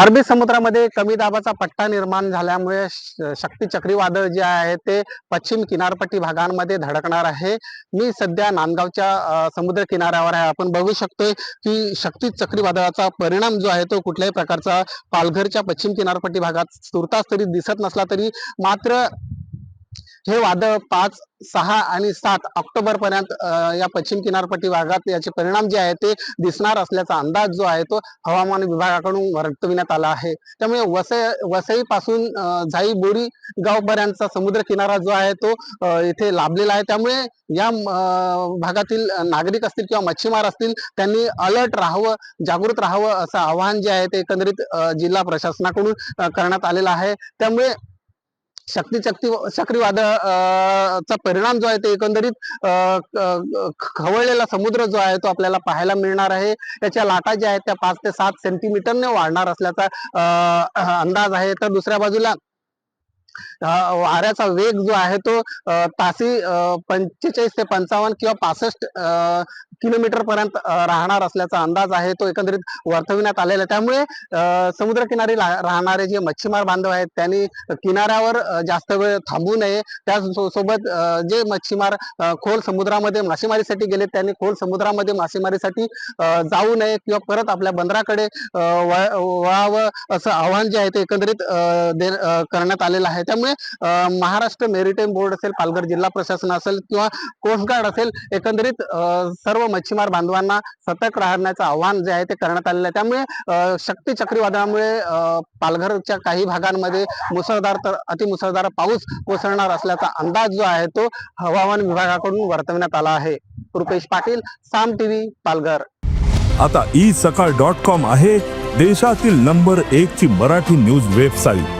अरबी समुद्रामध्ये कमी दाबाचा पट्टा निर्माण झाल्यामुळे श- शक्ती चक्रीवादळ जे आहे ते पश्चिम किनारपट्टी भागांमध्ये धडकणार आहे. मी सध्या नांदगावच्या समुद्र किनाऱ्यावर आहे. आपण बघू शकतोय की शक्ती चक्रीवादळाचा परिणाम जो आहे तो कुठल्याही प्रकारचा पालघरच्या पश्चिम किनारपट्टी भागात तुर्तास तरी दिसत नसला तरी मात्र हे वादळ पाच सहा आणि सात ऑक्टोबर पर्यंत या पश्चिम किनारपट्टी भागात याचे परिणाम जे आहे ते दिसणार असल्याचा अंदाज जो आहे तो हवामान विभागाकडून वर्तविण्यात आला आहे. त्यामुळे वसई वसई पासून जाई बोरी गाव पर्यंतचा समुद्र किनारा जो आहे तो इथे लाभलेला आहे. त्यामुळे या भागातील नागरिक असतील किंवा मच्छीमार असतील त्यांनी अलर्ट राहावं जागृत राहावं असं आवाहन जे आहे ते एकंदरीत जिल्हा प्रशासनाकडून करण्यात आलेलं आहे. त्यामुळे शक्ती चक्ती चक्रीवादळाचा चा परिणाम जो आहे ते एकंदरीत खवळलेला समुद्र जो आहे तो आपल्याला पाहायला मिळणार आहे. त्याच्या लाटा ज्या आहेत त्या पाच ते सात सेंटीमीटरने वाढणार असल्याचा अंदाज आहे. तर दुसऱ्या बाजूला वाऱ्याचा वेग जो आहे तो तासी पंचेचाळीस ते पंचावन्न किंवा पासष्ट किलोमीटर पर्यंत राहणार असल्याचा अंदाज आहे तो एकंदरीत वर्तविण्यात आलेला आहे. त्यामुळे समुद्रकिनारी राहणारे जे मच्छीमार बांधव आहेत त्यांनी किनाऱ्यावर जास्त वेळ थांबू नये. त्या सोबत जे मच्छीमार खोल समुद्रामध्ये मासेमारीसाठी गेले त्यांनी खोल समुद्रामध्ये मासेमारीसाठी जाऊ नये किंवा परत आपल्या बंदराकडे वळावं असं आव्हान जे आहे ते एकंदरीत दे- करण्यात आलेलं आहे. त्यामुळे महाराष्ट्र मेरिटाईम बोर्ड असेल पालघर जिल्हा प्रशासन असेल किंवा कोस्ट गार्ड असेल एकंदरीत सर्व मच्छीमार बांधवांना सतर्क राहण्याचं आव्हान जे आहे ते करण्यात आलेलं आहे. त्यामुळे शक्ती चक्रीवादळामुळे पालघरच्या काही भागांमध्ये मुसळधार तर अतिमुसळधार पाऊस कोसळणार असल्याचा अंदाज जो आहे तो हवामान विभागाकडून वर्तवण्यात आला आहे. रुपेश पाटील साम टीव्ही पालघर. आता ई सकाळ डॉट कॉम आहे देशातील नंबर एक ची मराठी न्यूज वेबसाईट.